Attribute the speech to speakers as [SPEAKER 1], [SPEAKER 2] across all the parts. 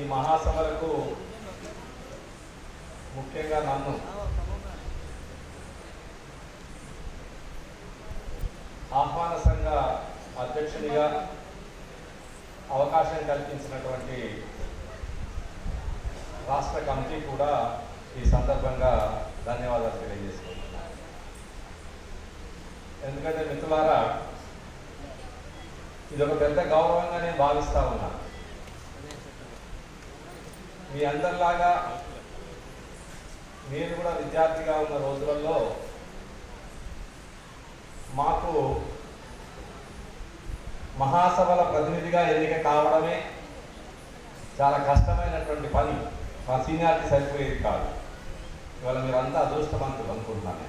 [SPEAKER 1] ఈ మహాసభలకు ముఖ్యంగా నన్ను. ఆహ్వాన సంఘ అధ్యక్షునిగా అవకాశం కల్పించినటువంటి రాష్ట్ర కమిటీ కూడా ఈ సందర్భంగా ధన్యవాదాలు తెలియజేసుకుంటున్నాను. ఎందుకంటే మిత్రులారా ఇది ఒక పెద్ద గౌరవంగా నేను భావిస్తూ ఉన్నా మీ అందరిలాగా నేను కూడా విద్యార్థిగా ఉన్న రోజులలో మాకు మహాసభల ప్రతినిధిగా ఎన్నిక కావడమే చాలా కష్టమైనటువంటి పని. మా సీనియారిటీ సరిపోయేది కాదు. ఇవాళ మీరంతా అదృష్టవంతులు అనుకుంటున్నాను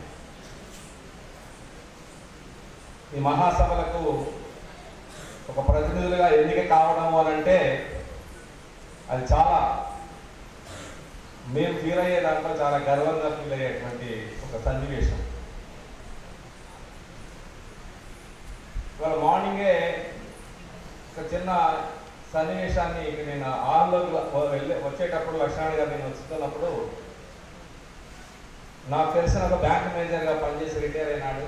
[SPEAKER 1] ఈ మహాసభలకు ఒక ప్రతినిధులుగా ఎన్నిక కావడం అనంటే అది చాలా మేము ఫీల్ అయ్యే దాంట్లో చాలా గర్వంగా ఫీల్ అయ్యేటువంటి ఒక సన్నివేశం. ఇవాళ మార్నింగే ఒక చిన్న సన్నివేశాన్ని ఇక నేను ఆరులోకి వెళ్ళి వచ్చేటప్పుడు లక్ష్మణ్ గారు నేను వస్తున్నప్పుడు నాకు తెలిసిన ఒక బ్యాంక్ మేనేజర్గా పనిచేసి రిటైర్ అయినాడు.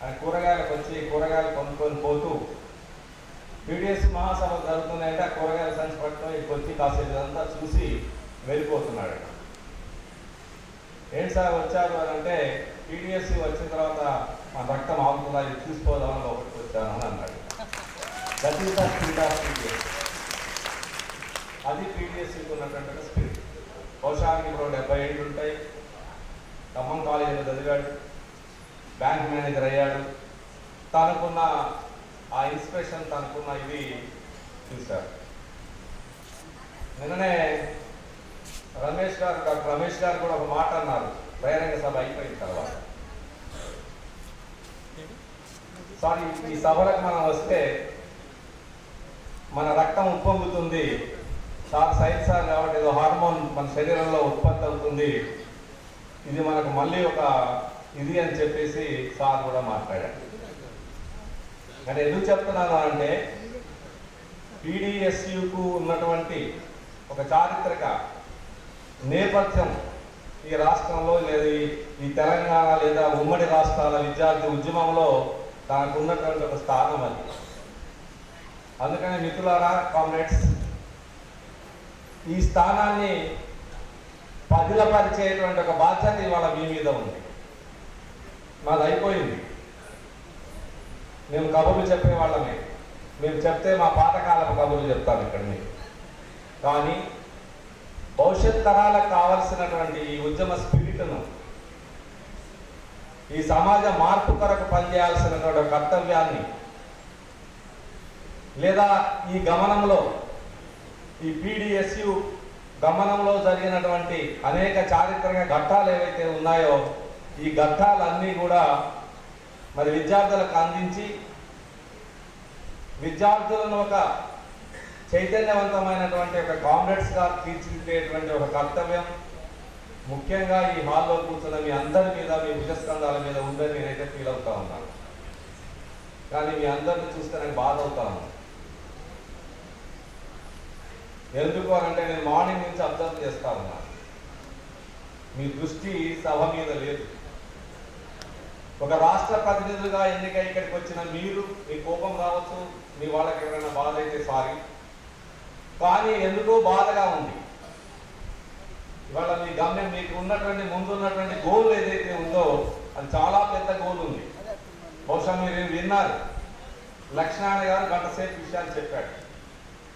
[SPEAKER 1] ఆయన కూరగాయలకు వచ్చి కూరగాయలు కొనుక్కొని పోతూ పీడిఎస్ మహాసభ జరుగుతున్నాయంటే ఆ కూరగాయల సంచి పట్టుకొని వచ్చి కాసేపు చూసి వెళ్ళిపోతున్నాడు. ఏంటి సార్ వచ్చారు అని అంటే టీడీఎస్సీ వచ్చిన తర్వాత మా రక్తం ఆగుతుందా ఇది చూసుకోదామని ఒకటి వచ్చాను అని అన్నాడు. అది పీడిఎస్కి ఉన్నటువంటి స్పిరిట్ బహుశా ఇప్పుడు డెబ్బై ఏళ్ళు ఉంటాయి. ఖమ్మం కాలేజీలో చదివాడు. బ్యాంక్ మేనేజర్ అయ్యాడు. తనకున్న ఆ ఇన్స్పిరేషన్ తనకున్న ఇది చూశారు నిన్ననే రమేష్ గారు డాక్టర్ రమేష్ గారు కూడా ఒక మాట అన్నారు. బహిరంగ సభ అయిపోయిన తర్వాత. సారీ ఈ సభలకు మనం వస్తే మన రక్తం ఉప్పొంగుతుంది. సార్ సైన్స్ సార్ కాబట్టి ఏదో హార్మోన్ మన శరీరంలో ఉత్పత్తి అవుతుంది. ఇది మనకు మళ్ళీ ఒక ఇది అని చెప్పేసి సార్ కూడా మాట్లాడాడు కానీ ఎందుకు చెప్తున్నాను అంటే పీడిఎస్యుకు ఉన్నటువంటి ఒక చారిత్రక నేపథ్యం ఈ రాష్ట్రంలో లేదా ఈ- తెలంగాణ లేదా ఉమ్మడి రాష్ట్రాల విద్యార్థి ఉద్యమంలో తనకు ఉన్నటువంటి ఒక స్థానం అది. అందుకని మిత్రులారా కామ్రేడ్స్ ఈ స్థానాన్ని పదిలపరిచేటువంటి ఒక బాధ్యత ఇవాళ మీ మీద ఉంది. మాది అయిపోయింది. మేము కబుర్లు చెప్పే వాళ్ళమే. మేము చెప్తే మా పాతకాలపు కబుర్లు చెప్తాం ఇక్కడ మీకు కానీ భవిష్యత్ తరాలకు కావలసినటువంటి ఈ ఉద్యమ స్పిరిట్ను ఈ సమాజ మార్పు కొరకు పనిచేయాల్సినటువంటి కర్తవ్యాన్ని లేదా ఈ గమనంలో ఈ పీడిఎస్యు గమనంలో జరిగినటువంటి అనేక చారిత్రక ఘట్టాలు ఏవైతే ఉన్నాయో ఈ ఘట్టాలన్నీ కూడా మరి విద్యార్థులకు అందించి విద్యార్థులను ఒక చైతన్యవంతమైనటువంటి ఒక కామ్రేడ్స్గా తీర్చిదిద్దేటువంటి ఒక కర్తవ్యం. ముఖ్యంగా ఈ హాల్లో కూర్చున్న మీ అందరి మీద మీ భుజస్కంధాల మీద ఉందని నేనైతే ఫీల్ అవుతా ఉన్నాను కానీ మీ అందరిని చూస్తే నాకు బాధ అవుతా ఉన్నాను ఎందుకు అని అంటే నేను మార్నింగ్ నుంచి అబ్జర్వ్ చేస్తా ఉన్నాను మీ దృష్టి సభ మీద లేదు. ఒక రాష్ట్ర ప్రతినిధులుగా ఎన్నిక ఇక్కడికి వచ్చిన మీరు మీ కోపం రావచ్చు. మీ వాళ్ళకి ఎవరైనా బాధ అయితే సారీ. కానీ ఎందుకో బాధగా ఉంది. ఇవాళ మీ గమ్యం మీకు ఉన్నటువంటి ముందు ఉన్నటువంటి గోల్ ఏదైతే ఉందో అది చాలా పెద్ద గోల్ ఉంది. బహుశా మీరు విన్నారు. లక్ష్మణ గారు గంటసేపు విషయాలు చెప్పాడు.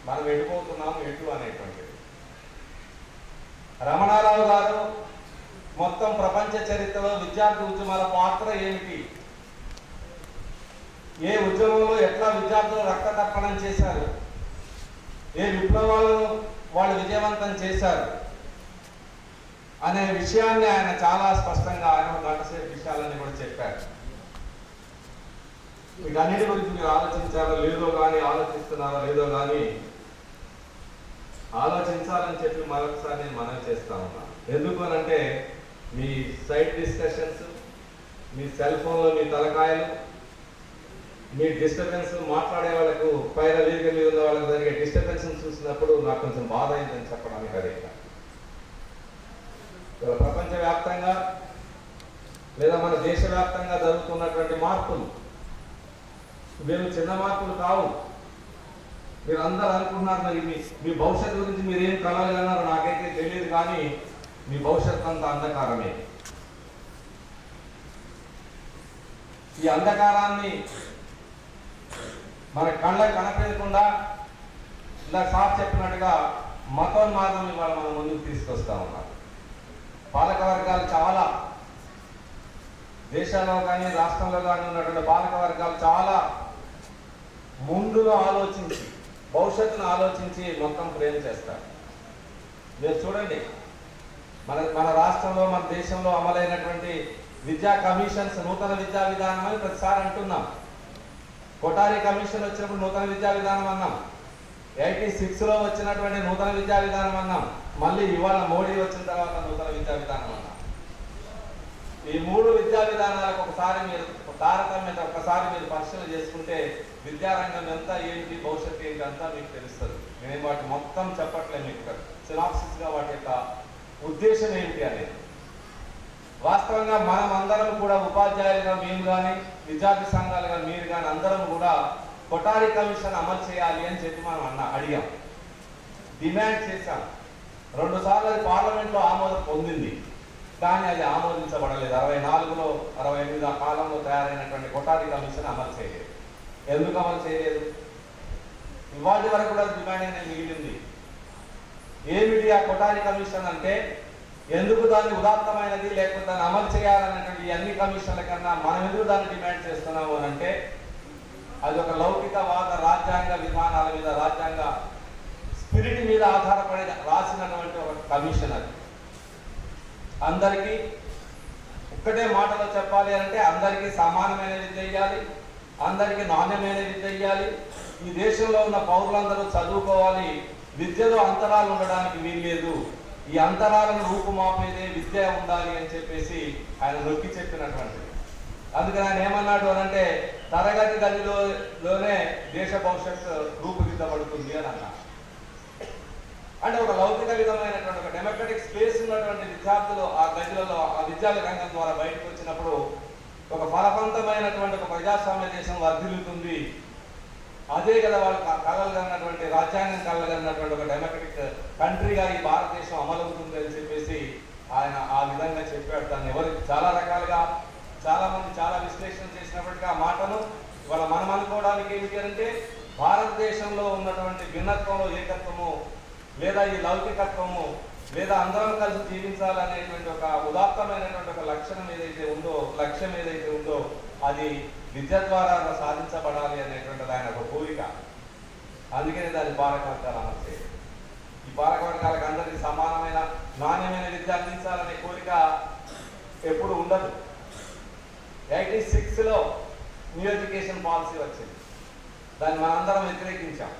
[SPEAKER 1] మనం ఎటుపోతున్నాము ఎటు అనేటువంటిది. రమణారావు గారు మొత్తం ప్రపంచ చరిత్రలో విద్యార్థి ఉద్యమాల పాత్ర ఏమిటి? ఏ ఉద్యమంలో ఎట్లా విద్యార్థులు రక్త తర్పణం చేశారు? ఏ విప్లవాలను వాళ్ళు విజయవంతం చేశారు అనే విషయాన్ని ఆయన చాలా స్పష్టంగా ఆయన గంటసేపు విషయాలన్నీ కూడా చెప్పారు. వీటన్నిటి గురించి మీరు ఆలోచించారో లేదో కానీ ఆలోచిస్తున్నారో లేదో కానీ ఆలోచించాలని చెప్పి మరొకసారి నేను మనవి చేస్తా ఉన్నాను ఎందుకు అనంటే మీ సైట్ డిస్కషన్స్ మీ సెల్ ఫోన్లో మీ తలకాయలు మీ డిస్టర్బెన్స్ మాట్లాడే వాళ్ళకు పైన లీగల్ ఉన్న వాళ్ళకి జరిగే డిస్టర్బెన్స్ చూసినప్పుడు నాకు కొంచెం బాధ అయిందని చెప్పడానికి అదే ప్రపంచవ్యాప్తంగా లేదా మన దేశవ్యాప్తంగా జరుగుతున్నటువంటి మార్పులు మేము చిన్న మార్పులు కావు. మీరు అందరూ అనుకుంటున్నారు మరి మీ మీ భవిష్యత్తు గురించి మీరు ఏం కలగలన్నారో నాకైతే తెలియదు కానీ మీ భవిష్యత్తు అంతా అంధకారమే. ఈ అంధకారాన్ని మన కళ్ళకు కనపడకుండా ఇలా సార్ చెప్పినట్టుగా మతోన్మాదం ఇవాళ మనం ముందుకు తీసుకొస్తా ఉన్నారు పాలక వర్గాలు చాలా దేశాల్లో కానీ రాష్ట్రంలో కానీ ఉన్నటువంటి పాలక వర్గాలు చాలా ముందులో ఆలోచించి భవిష్యత్తును ఆలోచించి మొత్తం ప్రేమ చేస్తారు. మీరు చూడండి మన మన రాష్ట్రంలో మన దేశంలో అమలైనటువంటి విద్యా కమిషన్స్ నూతన విద్యా విధానం అని ప్రతిసారి అంటున్నాం. కొటారి కమిషన్ వచ్చినప్పుడు నూతన విద్యా విధానం అన్నాం. ఎయిటీ సిక్స్లో వచ్చినటువంటి నూతన విద్యా విధానం అన్నాం. మళ్ళీ ఇవాళ మోడీ వచ్చిన తర్వాత నూతన విద్యా విధానం అన్నాం. ఈ మూడు విద్యా విధానాలకు ఒకసారి మీరు తారతమ్యత ఒకసారి మీరు పరిశీలన చేసుకుంటే విద్యారంగం ఎంత ఏంటి భవిష్యత్తు ఏంటి అంతా మీకు తెలుస్తుంది. నేను వాటి మొత్తం చెప్పట్లేదు మీకు. సినాప్సిస్గా వాటి యొక్క ఉద్దేశం ఏంటి అనేది. వాస్తవంగా మనం అందరం కూడా ఉపాధ్యాయులుగా మేము కానీ విద్యార్థి సంఘాలుగా మీరు కానీ అందరం కూడా కొటారి కమిషన్ అమలు చేయాలి అని చెప్పి మనం అన్న అడిగాం. డిమాండ్ చేశాం. రెండు సార్లు అది పార్లమెంట్లో ఆమోదం పొందింది. కానీ అది ఆమోదించబడలేదు. అరవై నాలుగులో అరవై ఎనిమిది ఆ కాలంలో తయారైనటువంటి కొటారి కమిషన్ అమలు చేయలేదు. ఎందుకు అమలు చేయలేదు? ఇవాటి వరకు కూడా డిమాండ్ అనేది మిగిలింది. ఏమిటి ఆ కొటారి కమిషన్ అంటే ఎందుకు దాన్ని ఉదాత్తమైనది లేకపోతే దాన్ని అమలు చేయాలన్నటువంటి అన్ని కమిషన్ల కన్నా మనం ఎందుకు దాన్ని డిమాండ్ చేస్తున్నాము అని అంటే అది ఒక లౌకికవాద రాజ్యాంగ విధానాల మీద రాజ్యాంగ స్పిరిట్ మీద ఆధారపడి రాసినటువంటి ఒక కమిషన్ అది. అందరికీ ఒక్కటే మాటలో చెప్పాలి అంటే అందరికీ సమానమైన విద్య ఇవ్వాలి అందరికీ నాణ్యమైన విద్య ఇవ్వాలి ఈ దేశంలో ఉన్న పౌరులందరూ చదువుకోవాలి విద్యలో అంతరాలు ఉండడానికి వీల్లేదు. ఈ అంతరాలను రూపుమాపేదే విద్య ఉండాలి అని చెప్పేసి ఆయన నొక్కి చెప్పినటువంటిది అందుకని ఆయన ఏమన్నాడు అని అంటే తరగతి గదిలో లోనే దేశ భవిష్యత్తు రూపుదిద్దబడుతుంది అని అన్నారు అంటే ఒక లౌకిక విధమైనటువంటి ఒక డెమోక్రటిక్ స్పేస్ ఉన్నటువంటి విద్యార్థులు ఆ గదిలలో ఆ విద్యాలయ రంగం ద్వారా బయటకు వచ్చినప్పుడు ఒక ఫలవంతమైనటువంటి ఒక ప్రజాస్వామ్య దేశం వర్ధిల్లుతుంది అదే కదా వాళ్ళు క- కలగలిగినటువంటి రాజ్యాంగం కలగలిగినటువంటి ఒక డెమోక్రటిక్ కంట్రీగా ఈ భారతదేశం అమలవుతుంది అని చెప్పేసి ఆయన ఆ విధంగా చెప్పాడు. దాన్ని ఎవరు చాలా రకాలుగా చాలామంది చాలా విశ్లేషణ చేసినప్పటికీ ఆ మాటను ఇవాళ మనం అనుకోవడానికి ఏమిటి అంటే భారతదేశంలో ఉన్నటువంటి భిన్నత్వంలో ఏకత్వము లేదా ఈ లౌకికత్వము లేదా అందరం కలిసి జీవించాలనేటువంటి ఒక ఉదాత్తమైనటువంటి ఒక లక్షణం ఏదైతే ఉందో లక్ష్యం ఏదైతే ఉందో అది విద్య ద్వారా సాధించబడాలి అనేటువంటిది ఆయన ఒక కోరిక. అందుకనే దాని పాలక వర్గాలు అమలు చేయాలి ఈ పాలక అందరికీ సమానమైన నాణ్యమైన విద్య అందించాలనే కోరిక ఎప్పుడు ఉండదు. ఎయిటీ సిక్స్లో న్యూ ఎడ్యుకేషన్ పాలసీ వచ్చింది. దాన్ని మనందరం వ్యతిరేకించాం.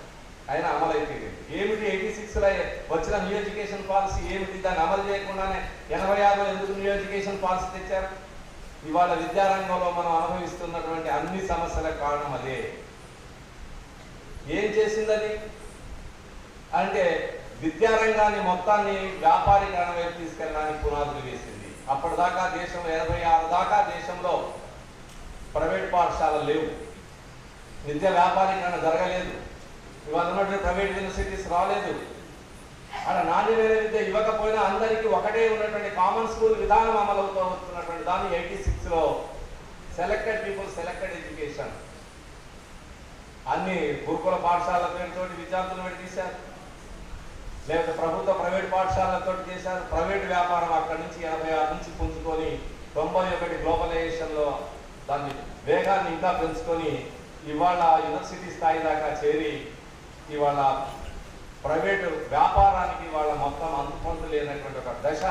[SPEAKER 1] అయినా అమలైపోయింది. ఏమిటి ఎయిటీ సిక్స్లో వచ్చిన న్యూ ఎడ్యుకేషన్ పాలసీ? ఏమిటి దాన్ని అమలు చేయకుండానే ఎనభై ఆరులో ఎందుకు న్యూ ఎడ్యుకేషన్ పాలసీ తెచ్చారు? ఇవాళ విద్యారంగంలో మనం అనుభవిస్తున్నటువంటి అన్ని సమస్యల కారణం అదే. ఏం చేసిందని? అంటే విద్యారంగాన్ని మొత్తాన్ని వ్యాపారీకరణ వైపు తీసుకెళ్ళడానికి పునాదులు వేసింది. అప్పటిదాకా దేశంలో ఎనభై ఆరు దాకా దేశంలో ప్రైవేట్ పాఠశాలలు లేవు. విద్య వ్యాపారీకరణ జరగలేదు. ఇవాళ ఉన్నటువంటి ప్రైవేట్ యూనివర్సిటీస్ రాలేదు. అక్కడ నాణ్యమైన విద్య ఇవ్వకపోయినా అందరికీ ఒకటే ఉన్నటువంటి కామన్ స్కూల్ విధానం అమలవుతూ వస్తున్నటువంటి దాన్ని ఎయిటీ సిక్స్లో సెలెక్టెడ్ పీపుల్ సెలెక్టెడ్ ఎడ్యుకేషన్ అన్ని గురుకుల పాఠశాలల పేరుతో విద్యార్థులు పెట్టి తీశారు. లేకపోతే ప్రభుత్వ ప్రైవేట్ పాఠశాలలతో చేశారు ప్రైవేట్ వ్యాపారం అక్కడి నుంచి ఎనభై ఆరు నుంచి పుంజుకొని తొంభై ఒకటి గ్లోబలైజేషన్లో దాన్ని వేగాన్ని ఇంకా పెంచుకొని ఇవాళ యూనివర్సిటీ స్థాయి దాకా చేరి ఇవాళ ప్రైవేటు వ్యాపారానికి వాళ్ళ మొత్తం అందుపంతు లేనటువంటి ఒక దశ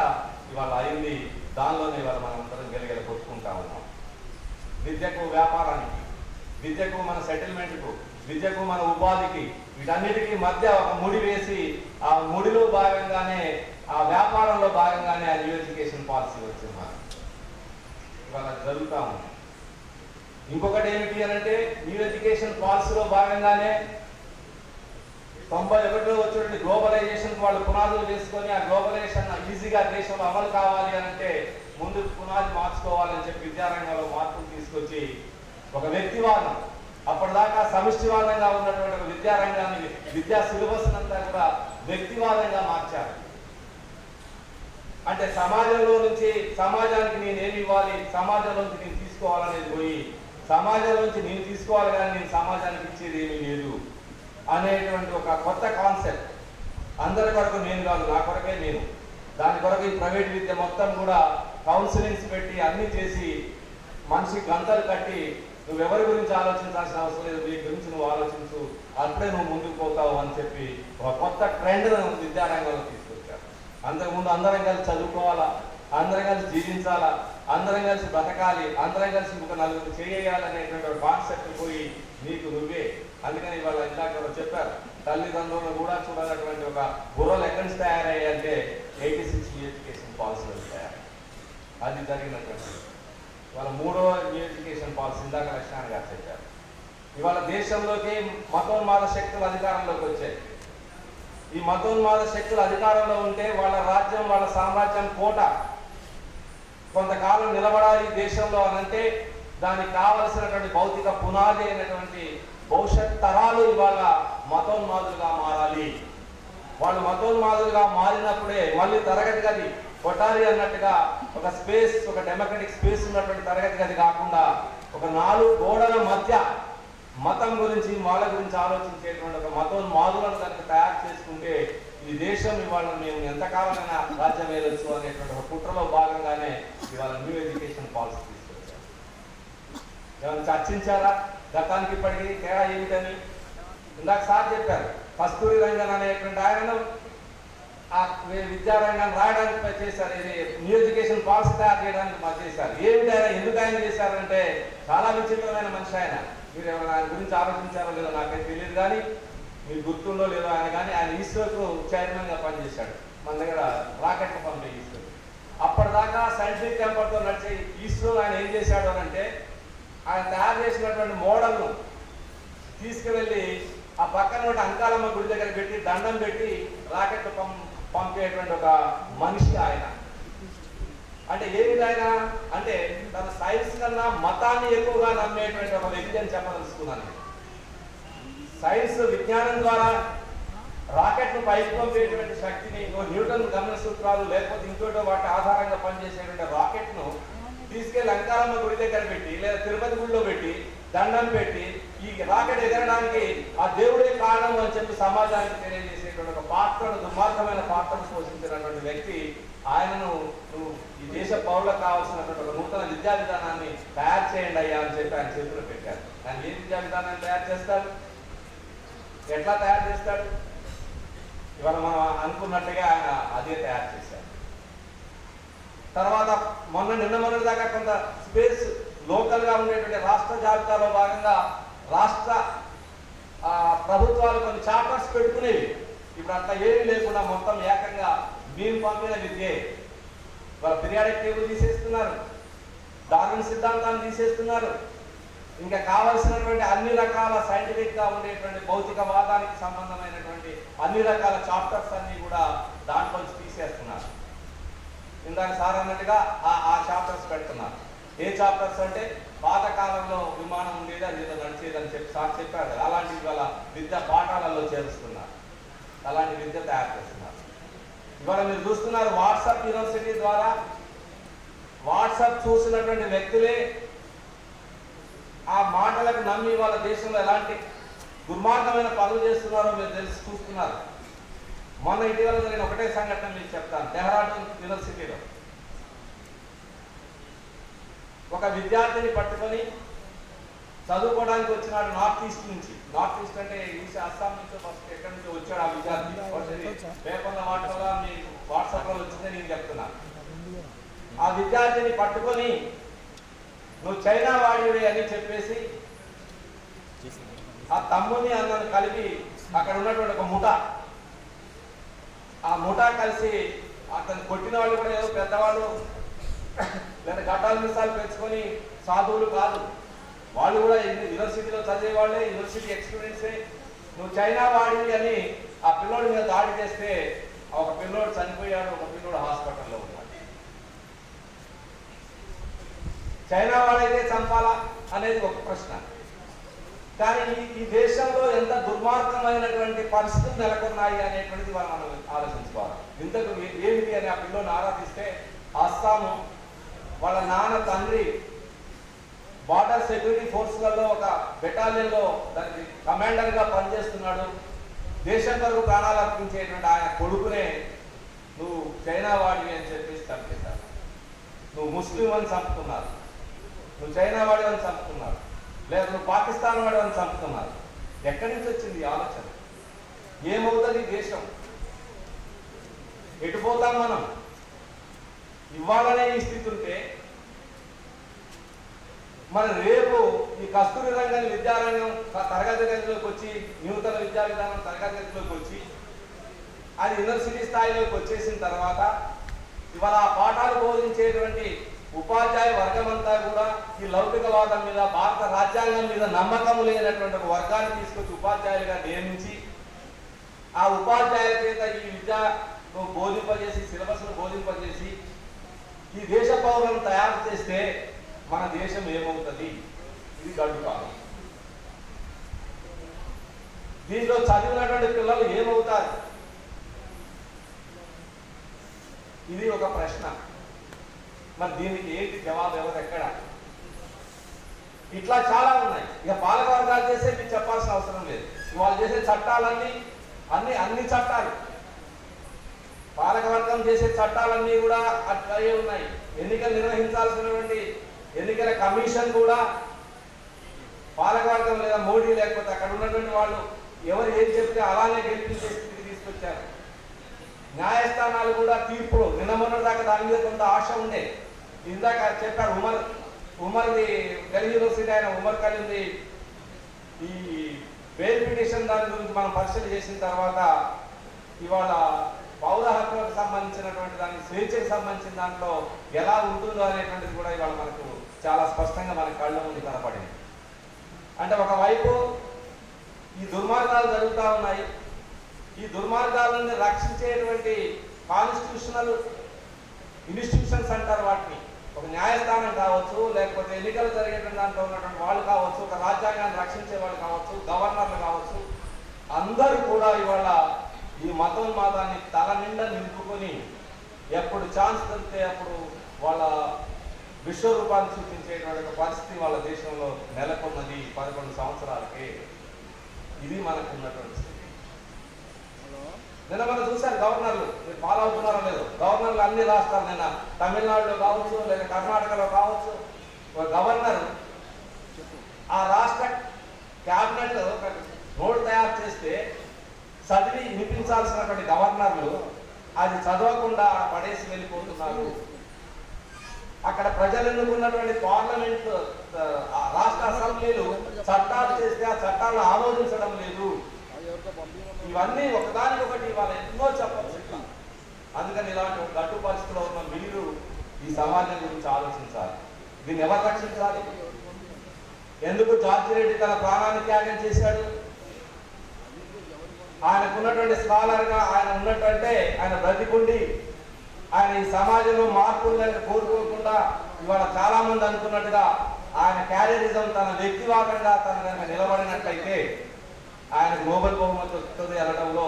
[SPEAKER 1] ఇవాళ అయింది. దానిలోనే ఇవాళ మనం అందరం గెలగెల కొట్టుకుంటా ఉన్నాం. విద్యకు వ్యాపారానికి విద్యకు మన సెటిల్మెంట్కు విద్యకు మన ఉపాధికి వీటన్నిటికీ మధ్య ఒక ముడి వేసి ఆ ముడిలో భాగంగానే ఆ వ్యాపారంలో భాగంగానే ఆ న్యూ ఎడ్యుకేషన్ పాలసీ వచ్చింది మనం ఇవాళ జరుగుతూ ఉంది. ఇంకొకటి ఏమిటి అని అంటే న్యూ ఎడ్యుకేషన్ పాలసీలో భాగంగానే తొంభై ఒకటిలో వచ్చినటువంటి గ్లోబలైజేషన్ వాళ్ళు పునాదులు వేసుకొని ఆ గ్లోబలైజేషన్ ఈజీగా దేశంలో అమలు కావాలి అని అంటే ముందు పునాది మార్చుకోవాలని చెప్పి విద్యారంగంలో మార్పులు తీసుకొచ్చి ఒక వ్యక్తివాదం. అప్పటిదాకా సమిష్టివాదంగా ఉన్నటువంటి ఒక విద్యారంగాన్ని విద్యా సిలబస్ అంతా కూడా వ్యక్తివాదంగా మార్చారు. అంటే సమాజంలో నుంచి సమాజానికి నేను ఏమి ఇవ్వాలి సమాజంలో నుంచి నేను తీసుకోవాలనేది పోయి సమాజం నుంచి నేను తీసుకోవాలి కానీ నేను సమాజానికి ఇచ్చేది ఏమీ లేదు. అనేటువంటి ఒక కొత్త కాన్సెప్ట్. అందరి కొరకు నేను కాదు నా కొరకే నేను. దాని కొరకు ఈ ప్రైవేట్ విద్య మొత్తం కూడా కౌన్సిలింగ్స్ పెట్టి అన్ని చేసి మనిషి గంతలు కట్టి నువ్వెవరి గురించి ఆలోచించాల్సిన అవసరం లేదు నీ గురించి నువ్వు ఆలోచించు అప్పుడే నువ్వు ముందుకు పోతావు అని చెప్పి ఒక కొత్త ట్రెండ్ విద్యారంగంలో తీసుకొచ్చారు. అంతకుముందు అందరం కలిసి చదువుకోవాలా అందరం కలిసి జీవించాలా అందరం కలిసి బ్రతకాలి అందరం కలిసి ఒక నలుగురు చేయాలనేటువంటి కాన్సెప్ట్ పోయి నీకు నువ్వే. అందుకని ఇవాళ ఇందాక చెప్పారు తల్లిదండ్రులను కూడా చూడాలన్నటువంటి ఒక గుర్రలు ఎక్కడి నుంచి తయారయ్యాయంటే ఎయిటీ సిక్స్ e ఎడ్యుకేషన్ పాలసీలు తయారు. అది జరిగినటువంటి ఇవాళ మూడో e ఎడ్యుకేషన్ పాలసీ ఇందాక లక్ష్మణ్ గారు చెప్పారు. ఇవాళ దేశంలోకి మతోన్మాద శక్తులు అధికారంలోకి వచ్చాయి. ఈ మతోన్మాద శక్తులు అధికారంలో ఉంటే వాళ్ళ రాజ్యం వాళ్ళ సామ్రాజ్యం కోట కొంతకాలం నిలబడాలి దేశంలో అనంటే దానికి కావలసినటువంటి భౌతిక పునాది అయినటువంటి భవిష్యత్ తరాలు ఇవాళ మతోన్మాదులుగా మారాలి. వాళ్ళు మతోన్మాదులుగా మారినప్పుడే మళ్ళీ తరగతి గది కొట్టాలి అన్నట్టుగా ఒక స్పేస్ ఒక డెమోక్రటిక్ స్పేస్ ఉన్నటువంటి తరగతి గది కాకుండా ఒక నాలుగు గోడల మధ్య మతం గురించి వాళ్ళ గురించి ఆలోచించేటువంటి ఒక మతోన్మాదులను కనుక తయారు చేసుకుంటే ఈ దేశం ఇవాళ మేము ఎంతకాలమైనా రాజ్యం వేయవచ్చు అనేటువంటి ఒక కుట్రలో భాగంగానే ఇవాళ న్యూ ఎడ్యుకేషన్ పాలసీ తీసుకొచ్చారు. ఏమైనా చర్చించారా? గతానికి ఇప్పటికీ తేడా ఏమిటని ఇందాక సార్ చెప్పారు. కస్తూరి రంగన్ అనేటువంటి ఆయనను ఆ విద్యారంగాన్ని రాయడానికి చేశారు. ఇది న్యూ ఎడ్యుకేషన్ పాలసీ తయారు చేయడానికి మా చేశారు. ఏమిటి ఆయన? ఎందుకు ఆయన చేశారంటే చాలా విచిత్రమైన మనిషి ఆయన. మీరు ఎవరైనా ఆయన గురించి ఆలోచించారో లేదో నాకైతే తెలియదు కానీ మీరు గుర్తుందో లేదో ఆయన కానీ ఆయన ఇస్రోకు చైర్మన్గా పనిచేశాడు. మన దగ్గర రాకెట్ పంపే ఇస్రో అప్పటిదాకా సైంటిఫిక్ టెంపర్తో నడిచే ఇస్రో ఆయన ఏం చేశాడు అంటే ఆయన తయారు చేసినటువంటి మోడల్ను తీసుకువెళ్ళి ఆ పక్కన ఉన్న అంకాలమ్మ గుడి దగ్గర పెట్టి దండం పెట్టి రాకెట్ పం పంపేటువంటి ఒక మనిషి ఆయన. అంటే ఏమిటి ఆయన అంటే తన సైన్స్ కన్నా మతాన్ని ఎక్కువగా నమ్మేటువంటి ఒక వ్యక్తి అని చెప్పదలుచుకున్నాను. సైన్స్ విజ్ఞానం ద్వారా రాకెట్ను పైకి పంపేటువంటి శక్తిని ఇంకో న్యూటన్ గమన సూత్రాలు లేకపోతే ఇంకోటో వాటి ఆధారంగా పనిచేసేటువంటి రాకెట్ను తీసుకెళ్ళి అంకారమ్మ గుడి దగ్గర పెట్టి లేదా తిరుపతి గుడిలో పెట్టి దండం పెట్టి ఈ రాకెట్ ఎగరడానికి ఆ దేవుడే కారణం అని చెప్పి సమాజానికి తెలియజేసేటువంటి ఒక పాత్రను దుర్మార్గమైన పాత్రను పోషించినటువంటి వ్యక్తి ఆయనను నువ్వు ఈ దేశ పౌరులకు కావాల్సినటువంటి ఒక నూతన విద్యా విధానాన్ని తయారు చేయండి అయ్యా అని చెప్పి ఆయన చేతిలో పెట్టారు. ఆయన ఏ విద్యా విధానాన్ని తయారు చేస్తారు? ఎట్లా తయారు చేస్తాడు ఇవాళ మనం అనుకున్నట్టుగా ఆయన అదే తయారు చేశారు. తర్వాత మొన్న నిన్న మొన్న దాకా కొంత స్పేస్ లోకల్గా ఉండేటువంటి రాష్ట్ర జాబితాలో భాగంగా రాష్ట్ర ప్రభుత్వాలు కొన్ని చార్టర్స్ పెట్టుకునేవి. ఇప్పుడు అట్లా ఏమీ లేకుండా మొత్తం ఏకంగా మేము పంపిన విద్యే. వాళ్ళ పిరియాడిక్ టేబుల్ తీసేస్తున్నారు. డార్విన్ సిద్ధాంతాన్ని తీసేస్తున్నారు. ఇంకా కావలసినటువంటి అన్ని రకాల సైంటిఫిక్గా ఉండేటువంటి భౌతికవాదానికి సంబంధమైనటువంటి అన్ని రకాల చాప్టర్స్ అన్నీ కూడా దాంట్లో తీసేస్తున్నారు. ఇందాక సార్ అన్నట్టుగా ఆ ఆ చాప్టర్స్ పెడుతున్నారు. ఏ చాప్టర్స్ అంటే పాతకాలంలో విమానం ఉండేది అది నడిచేది అని చెప్పి సార్ చెప్పారు కదా. అలాంటి ఇవాళ విద్య పాఠాలలో చేరుస్తున్నారు. అలాంటి విద్య తయారు చేస్తున్నారు. ఇవాళ మీరు చూస్తున్నారు వాట్సాప్ యూనివర్సిటీ ద్వారా వాట్సాప్ చూసినటువంటి వ్యక్తులే ఆ మాటలకు నమ్మి వాళ్ళ దేశంలో ఎలాంటి దుర్మార్గమైన పనులు చేస్తున్నారో మీరు తెలిసి చూస్తున్నారు. మొన్న ఇటీవల జరిగిన ఒకటే సంఘటన మీకు చెప్తాను. డెహ్రాడూన్ యూనివర్సిటీ ఒక విద్యార్థిని పట్టుకొని చదువుకోవడానికి వచ్చినాడు నార్త్ ఈస్ట్ నుంచి. నార్త్ ఈస్ట్ అంటే ఈస్ట్ అస్సాం నుంచి ఫస్ట్ ఎక్కడి నుంచి వచ్చాడు ఆ విద్యార్థి. ఒకటి పేపర్ల వాటిలో మీకు వాట్సాప్లో వచ్చిందని నేను చెప్తున్నాను ఆ విద్యార్థిని పట్టుకొని నువ్వు చైనా వాడివి అని చెప్పేసి ఆ తమ్ముని అన్నను కలిపి అక్కడ ఉన్నటువంటి ఒక ముఠ. ఆ ముఠా కలిసి అతను కొట్టిన వాళ్ళు కూడా ఏదో పెద్దవాళ్ళు. లేదా గడ్డాల మిసాలు పెంచుకొని సాధువులు కాదు. వాళ్ళు కూడా యూనివర్సిటీలో చదివే వాళ్ళే యూనివర్సిటీ ఎక్స్పీరియన్సే. నువ్వు చైనా వాడివి అని ఆ పిల్లోడి మీద దాడి చేస్తే ఒక పిల్లోడు చనిపోయాడు ఒక పిల్లోడు హాస్పిటల్లో ఉన్నాడు. చైనా వాడైతే చంపాలా అనేది ఒక ప్రశ్న. కానీ ఈ- దేశంలో ఎంత దుర్మార్గమైనటువంటి పరిస్థితులు నెలకొన్నాయి అనేటువంటిది వాళ్ళు మనం ఆలోచించుకోవాలి. ఇంతకు ఏమిటి అని ఆ పిల్లోని ఆరాధిస్తే అస్సాము వాళ్ళ నాన్న తండ్రి బార్డర్ సెక్యూరిటీ ఫోర్స్లలో ఒక బెటాలియన్లో దానికి కమాండర్గా పనిచేస్తున్నాడు. దేశం కొరకు ప్రాణాలు అర్పించేటువంటి ఆయన కొడుకునే నువ్వు చైనా వాడివి అని చెప్పేసి చంపేశారు నువ్వు ముస్లిం అని చంపుతున్నారు. నువ్వు చైనా వాడి అని చంపుతున్నారు. లేదా నువ్వు పాకిస్తాన్ వాడి అని చంపుతున్నారు. ఎక్కడి నుంచి వచ్చింది ఈ ఆలోచన? ఏమవుతుంది దేశం? ఎటు పోతాం మనం? ఇవ్వాలనే ఈ స్థితి ఉంటే మరి రేపు ఈ కస్తూరి రంగం విద్యారంగం తరగతి గదిలోకి వచ్చి నూతన విద్యా విధానం తరగతి గదిలోకి వచ్చి అది యూనివర్సిటీ స్థాయిలోకి వచ్చేసిన తర్వాత ఇవాళ ఆ పాఠాలు బోధించేటువంటి ఉపాధ్యాయ వర్గం అంతా కూడా ఈ లౌకికవాదం మీద భారత రాజ్యాంగం మీద నమ్మకం లేనటువంటి ఒక వర్గాన్ని తీసుకొచ్చి ఉపాధ్యాయులుగా నియమించి ఆ ఉపాధ్యాయుల చేత ఈ విద్య బోధింపజేసి సిలబస్ను బోధింపజేసి ఈ దేశ పౌరులను తయారు చేస్తే మన దేశం ఏమవుతుంది? ఇది గడ్డు కాలం దీంట్లో చదివినటువంటి పిల్లలు ఏమవుతారు? ఇది ఒక ప్రశ్న. మరి దీనికి ఏంటి జవాబు ఎవరు ఎక్కడ? ఇట్లా చాలా ఉన్నాయి. ఇక పాలక వర్గాలు చేసే మీకు చెప్పాల్సిన అవసరం లేదు. వాళ్ళు చేసే చట్టాలన్నీ అన్ని అన్ని చట్టాలు. పాలకవర్గం చేసే చట్టాలన్నీ కూడా అట్లాగే ఉన్నాయి. ఎన్నికలు నిర్వహించాల్సినటువంటి ఎన్నికల కమిషన్ కూడా పాలకవర్గం లేదా మోడీ లేకపోతే అక్కడ ఉన్నటువంటి వాళ్ళు ఎవరు ఏం చెప్తే అలానే గెలిపించే స్థితికి తీసుకొచ్చారు. న్యాయస్థానాలు కూడా తీర్పులు. నిన్న దాకా దాని మీద కొంత ఆశ ఉండే. ఇందాక చెప్పారు ఉమర్ ఉమర్ది ఢిల్లీ యూనివర్సిటీ ఆయన ఉమర్ కలింది ఈ బెయిల్ పిటిషన్ దాని గురించి మనం పరిశీలన చేసిన తర్వాత ఇవాళ పౌర హక్కులకు సంబంధించినటువంటి దాన్ని స్వేచ్ఛకు సంబంధించిన దాంట్లో ఎలా ఉంటుందో అనేటువంటిది కూడా ఇవాళ మనకు చాలా స్పష్టంగా మన కళ్ళ ముందు కనపడింది. అంటే ఒకవైపు ఈ దుర్మార్గాలు జరుగుతూ ఉన్నాయి. ఈ దుర్మార్గాలను రక్షించేటువంటి కాన్స్టిట్యూషనల్ ఇన్స్టిట్యూషన్స్ అంటారు వాటిని. ఒక న్యాయస్థానం కావచ్చు లేకపోతే ఎన్నికలు జరిగేటువంటి దాంట్లో ఉన్నటువంటి వాళ్ళు కావచ్చు ఒక రాజ్యాంగాన్ని రక్షించే వాళ్ళు కావచ్చు గవర్నర్లు కావచ్చు అందరూ కూడా ఇవాళ ఈ మతోన్మాదాన్ని తల నిండా నింపుకొని ఎప్పుడు ఛాన్స్ దొరికితే అప్పుడు వాళ్ళ విశ్వరూపాన్ని చూపించేటువంటి పరిస్థితి వాళ్ళ దేశంలో నెలకొన్నది పదకొండు సంవత్సరాలకే. ఇది మనకు ఉన్నటువంటి స్థితి. నిన్న మనం చూశారు గవర్నర్లు. మీరు ఫాలో అవుతున్నారో లేదు. గవర్నర్లు అన్ని రాష్ట్రాలు నిన్న తమిళనాడులో కావచ్చు లేదా కర్ణాటకలో కావచ్చు ఒక గవర్నర్ ఆ రాష్ట్ర క్యాబినెట్ ఒక రోడ్ తయారు చేస్తే చదివి వినిపించాల్సినటువంటి గవర్నర్లు అది చదవకుండా పడేసి వెళ్ళిపోతున్నారు. అక్కడ ప్రజలు ఎన్నుకున్నటువంటి పార్లమెంట్ ఆ, రాష్ట్ర అసెంబ్లీలు చట్టాలు చేస్తే ఆ చట్టాలను ఆలోచించడం లేదు. ఇవన్నీ ఒకదానికొకటి ఇవాళ ఎన్నో చెప్పచ్చు అందుకని ఇలాంటి గట్టు పరిస్థితిలో ఉన్న మీరు ఈ సమాజం గురించి ఆలోచించాలి. దీన్ని ఎవరు రక్షించాలి? ఎందుకు జార్జిరెడ్డి తన ప్రాణాన్ని త్యాగం చేశాడు? ఆయనకున్నటువంటి స్కాలర్గా ఆయన ఉన్నటువంటి ఆయన బ్రతికుండి ఆయన ఈ సమాజంలో మార్పులు కనుక కోరుకోకుండా ఇవాళ చాలా మంది అనుకున్నట్టుగా ఆయన క్యారియరిజం తన వ్యక్తివాదంగా తన కనుక నిలబడినట్లయితే ఆయన నోబెల్ బహుమతి వస్తుంది అనడంలో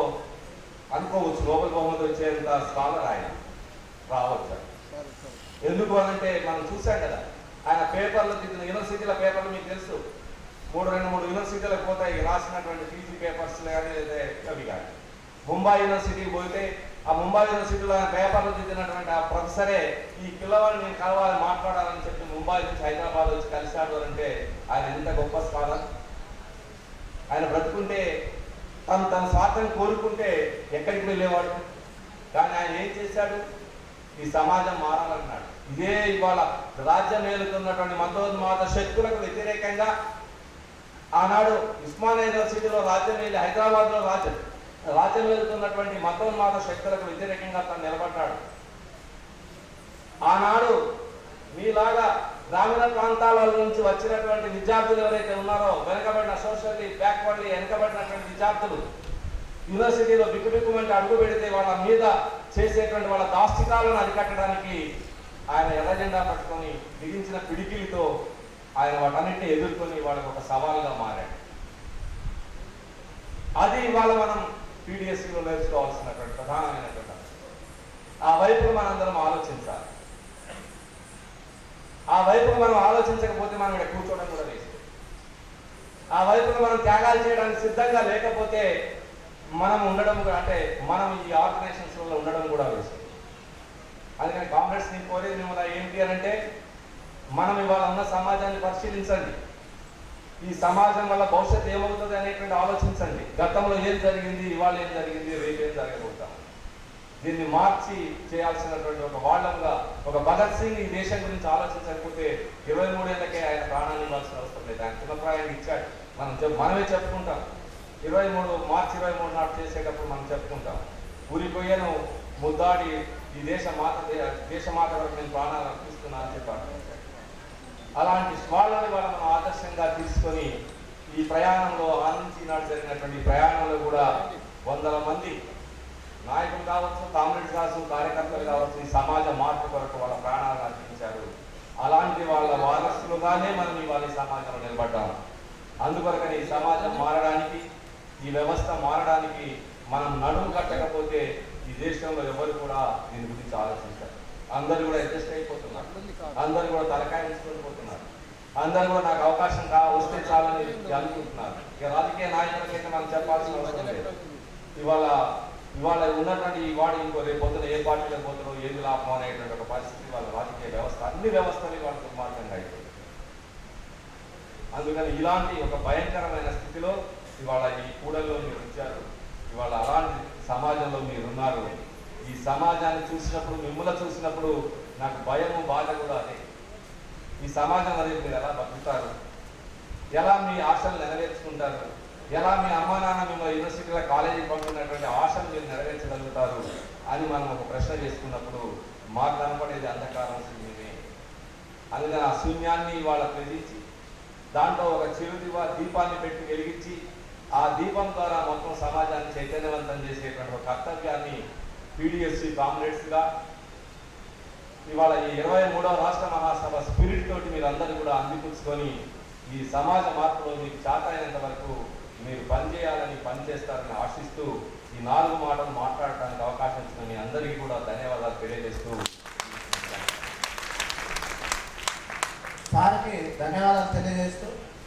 [SPEAKER 1] అనుకోవచ్చు. నోబెల్ బహుమతి వచ్చేంత స్కాలర్ ఆయన రావచ్చు. ఎందుకు అనంటే మనం చూసాం కదా ఆయన పేపర్లు దిద్దిన యూనివర్సిటీల పేపర్లు మీకు తెలుసు. మూడు రెండు మూడు యూనివర్సిటీలకు పోతాయి రాసినటువంటి పీజీ పేపర్స్ కానీ లేదా అవి కానీ ముంబై యూనివర్సిటీకి పోతే ఆ ముంబై యూనివర్సిటీలో పేపర్లు దిద్దినటువంటి ఆ ప్రొఫెసరే ఈ పిల్లవాడిని నేను కలవాలి మాట్లాడాలని చెప్పి ముంబై నుంచి హైదరాబాద్ వచ్చి కలిశాడు అంటే ఆయన ఎంత గొప్ప స్కాలర్. ఆయన బ్రతుకుంటే తను తన స్వార్థం కోరుకుంటే ఎక్కడికి వెళ్ళేవాడు? కానీ ఆయన ఏం చేశాడు? ఈ సమాజం మారాలన్నాడు. ఇదే ఇవాళ రాజ్యం మేలుతున్నటువంటి మతోన్మాత శక్తులకు వ్యతిరేకంగా ఆనాడు ఉస్మాన్ యూనివర్సిటీలో రాజ్యం వెళ్ళి హైదరాబాద్లో రాజ్యం. రాజ్యం వెళ్తున్నటువంటి మతోన్మాద శక్తులకు వ్యతిరేకంగా తను నిలబడ్డాడు. ఆనాడు మీలాగా గ్రామీణ ప్రాంతాల నుంచి వచ్చినటువంటి విద్యార్థులు ఎవరైతే ఉన్నారో వెనకబడిన సోషల్లీ బ్యాక్వర్డ్లీ వెనకబడినటువంటి విద్యార్థులు యూనివర్సిటీలో బిక్కుబిక్కుమంటే అడుగు పెడితే వాళ్ళ మీద చేసేటువంటి వాళ్ళ దాష్టికాలను అరికట్టడానికి ఆయన ఎర్రజెండా పట్టుకొని బిగించిన పిడికిలితో ఆయన వాటన్నిటిని ఎదుర్కొని వాళ్ళకు ఒక సవాల్గా మారాడు. అది ఇవాళ మనం పీడిఎస్లో నేర్చుకోవాల్సినటువంటి ప్రధానమైనటువంటి ఆ వైపు మనందరం ఆలోచించాలి. ఆ వైపు మనం ఆలోచించకపోతే మనం ఇక్కడ కూర్చోవడం కూడా లేదు. ఆ వైపును మనం త్యాగాలు చేయడానికి సిద్ధంగా లేకపోతే మనం ఉండడం కూడా- అంటే మనం ఈ ఆర్గనైజేషన్స్లో ఉండడం కూడా వేస్ట్ అందుకని కాంగ్రెస్ని కోరేది మిమ్మల్ని ఏంటి అని అంటే మనం ఇవాళ ఉన్న సమాజాన్ని పరిశీలించండి. ఈ సమాజం వల్ల భవిష్యత్తు ఏమవుతుంది అనేటువంటి ఆలోచించండి. గతంలో ఏం జరిగింది ఇవాళ ఏం జరిగింది రేపు ఏం జరగబోతాం? దీన్ని మార్చి చేయాల్సినటువంటి ఒక వాళ్ళంగా ఒక భగత్ సింగ్ ఈ దేశం గురించి ఆలోచించకపోతే ఇరవై మూడేళ్ళకే ఆయన ప్రాణాన్ని ఇవ్వాల్సిన అవసరం లేదు. ఆయన చిన్నప్రాయాన్ని ఇచ్చాడు. మనం మనమే చెప్పుకుంటాం. ఇరవై మూడు మార్చి ఇరవై మూడు నాడు చేసేటప్పుడు మనం చెప్పుకుంటాం. ఊరిపోయాను ముద్దాడి ఈ దేశ మాత దేశ మాత నేను ప్రాణాలు అర్పిస్తున్నా అని చెప్పాడు. అలాంటి వాళ్ళని వాళ్ళ మనం ఆదర్శంగా తీసుకొని ఈ ప్రయాణంలో ఆ జరిగినటువంటి ప్రయాణంలో కూడా వందల మంది నాయకులు కావచ్చు కామ్రేడ్స్ కావచ్చు కార్యకర్తలు కావచ్చు ఈ సమాజ మార్పు కొరకు వాళ్ళ ప్రాణాలు అర్పించారు అలాంటి వాళ్ళ వారసులుగానే మనం ఇవాళ ఈ సమాజంలో నిలబడ్డాం. అందుకొరకని ఈ సమాజం మారడానికి ఈ వ్యవస్థ మారడానికి మనం నడుము కట్టకపోతే ఈ దేశంలో ఎవరు కూడా దీని గురించి ఆలోచించారు. అందరూ కూడా అడ్జస్ట్ అయిపోతున్నారు. అందరూ కూడా తలకాయించుకొని పోతున్నారు. అందరూ కూడా నాకు అవకాశం కా వస్తే చాలని అనుకుంటున్నారు. ఇక రాజకీయ నాయకులకైతే మనం చెప్పాల్సిన అవసరం లేదు. ఇవాళ ఇవాళ ఉన్నటువంటి ఈ వాడు ఇంకో రేపు పొద్దున ఏ పార్టీలో పోతారో ఏది లాభం అనేటువంటి ఒక పరిస్థితి వాళ్ళ రాజకీయ వ్యవస్థ అన్ని వ్యవస్థలు వాళ్ళ దుర్మార్గంగా అయిపోయింది అందుకని ఇలాంటి ఒక భయంకరమైన స్థితిలో ఇవాళ ఈ కూడల్లో మీరు వచ్చారు ఇవాళ అలాంటి సమాజంలో మీరు ఉన్నారు ఈ సమాజాన్ని చూసినప్పుడు మిమ్మల్ని చూసినప్పుడు నాకు భయము బాధ కూడా అదే. ఈ సమాజం అనేది మీరు ఎలా బతుకుతారు? ఎలా మీ ఆశలు నెరవేర్చుకుంటారు? ఎలా మీ అమ్మ నాన్న మిమ్మల్ని యూనివర్సిటీలో కాలేజీకి పంపినటువంటి ఆశలు మీరు నెరవేర్చగలుగుతారు అని మనం ఒక ప్రశ్న చేసుకున్నప్పుడు మాకు కనపడేది అంధకారం శూన్యమే. అందుకని ఆ శూన్యాన్ని వాళ్ళ త్యజించి దాంట్లో ఒక చిరు దీపాన్ని పెట్టి వెలిగించి ఆ దీపం ద్వారా మొత్తం సమాజాన్ని చైతన్యవంతం చేసేటువంటి ఒక కర్తవ్యాన్ని పీడిఎస్సి కామ్రేడ్స్గా ఇవాళ ఈ ఇరవై మూడవ రాష్ట్ర మహాసభ స్పిరిట్ తోటి మీరు అందరూ కూడా అందిపుచ్చుకొని ఈ సమాజ మార్పులో మీకు చాతైనంత వరకు మీరు పనిచేయాలని పనిచేస్తారని ఆశిస్తూ ఈ నాలుగు మాటలు మాట్లాడటానికి అవకాశం ఇచ్చిన మీ అందరికీ కూడా ధన్యవాదాలు తెలియజేస్తూ
[SPEAKER 2] సార్కి ధన్యవాదాలు తెలియజేస్తూ